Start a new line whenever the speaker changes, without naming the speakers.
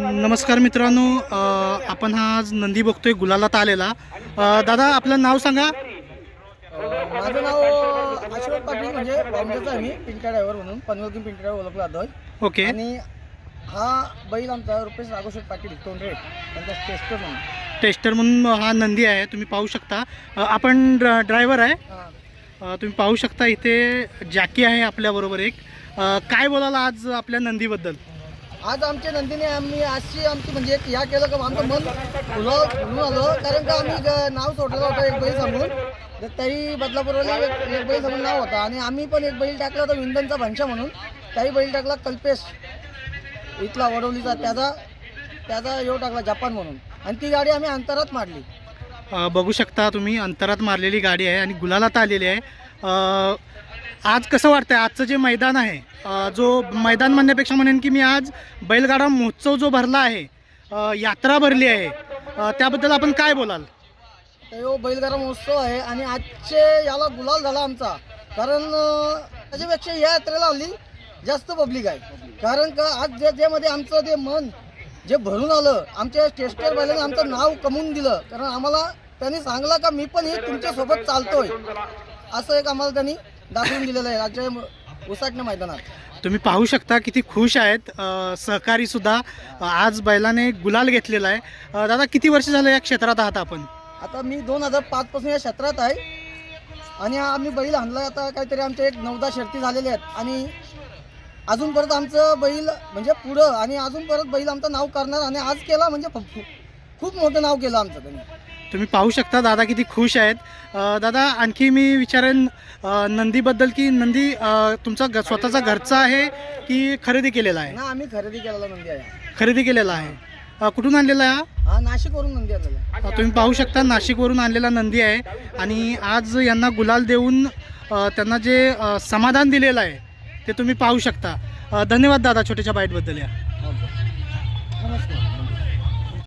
नमस्कार मित्रांनो आपण हा आज नंदी बघतोय गुलालात आलेला. दादा आपलं नाव सांगा.
माझं नाव अशोक पाटील म्हणजे बॉम्बेचा मी पिंटा ड्रायव्हर म्हणून पनवलकीन पिंटा ड्रायव्हर ओळखला जातोय.
ओके.
आणि हा बैल आमचा रुपेश राघोषेठ पाटील तोंडरे त्यांचा टेस्टर म्हणून.
टेस्टर म्हणून हा नंदी आहे तुम्ही पाहू शकता. आपण ड्रा ड्रायव्हर आहे. तुम्ही पाहू शकता इथे जॅकी आहे आपल्याबरोबर एक. काय बोलाल आज आपल्या नंदीबद्दल?
आज आमच्या नंदीने आम्ही आजची आमची म्हणजे एक या केलं का आमचं मन फुलं फुलून आलं. कारण का आम्ही ग- नाव सोडलेलं होतं एक बैल सांगून तर त्याही बदलापूरला एक एक बैल सांगून नाव होता. आणि आम्ही पण एक बैल टाकला होता विंदनचा भंशा म्हणून. त्याही बैल टाकला कल्पेश. इथला वडवलीचा त्याचा त्याचा येऊ टाकला जपान म्हणून. आणि ती गाडी आम्ही अंतरात मारली.
अ, बघू शकता तुम्ही अंतरात मारलेली गाडी आहे आणि गुलालात आलेली आहे. अ, आज कसं वाटतंय? आजचं जे मैदान आहे जो मैदान म्हणण्यापेक्षा म्हणेन की मी आज बैलगाडा महोत्सव जो भरला आहे यात्रा भरली आहे त्याबद्दल आपण काय बोलाल?
तर बैलगाडा महोत्सव आहे आणि आजचे याला गुलाल झाला आमचा. कारण त्याच्यापेक्षा या यात्रेला आली जास्त पब्लिक आहे. कारण का आज जे ज्यामध्ये आमचं ते मन जे भरून आलं आमच्या टेस्टर बैलाने आमचं नाव कमवून दिलं कारण आम्हाला त्यांनी सांगलं का मी पण हे तुमच्यासोबत चालतोय. असं एक आम्हाला त्यांनी दाखवून दिलेलं आहे आजच्या उसाटण्या मैदानात.
तुम्ही पाहू शकता किती खुश आहेत. सहकारी सुद्धा आज बैलाने गुलाल घेतलेला आहे. अ, दादा किती वर्ष झालं या क्षेत्रात आहात आपण?
आता मी दोन हजार पाचपासून या क्षेत्रात आहे. आणि आम्ही बैल आणला आता काहीतरी आमच्या एक नऊदा शर्ती झालेल्या आहेत. आणि अजून परत आमचं बैल म्हणजे पुढं आणि अजून परत बैल आमचं नाव करणार आणि आज केला म्हणजे खूप मोठं नाव केलं आमचं त्यांनी.
तुम्ही पाहू शकता दादा किती खुश आहेत. दादा आणखी मी विचारेन नंदीबद्दल की नंदी तुमचा स्वतःचा घरचा आहे की खरेदी केलेला आहे?
ना आम्ही खरेदी केलेला नंदी आहे.
खरेदी केलेला आहे. कुठून आणलेला आहे
नाशिकवरून नंदी
अ, तुम्ही पाहू शकता नाशिकवरून आणलेला नंदी आहे आणि आज यांना गुलाल देऊन त्यांना जे समाधान दिलेलं आहे ते तुम्ही पाहू शकता. धन्यवाद दादा छोट्याच्या बाईटबद्दल या.
नमस्कार.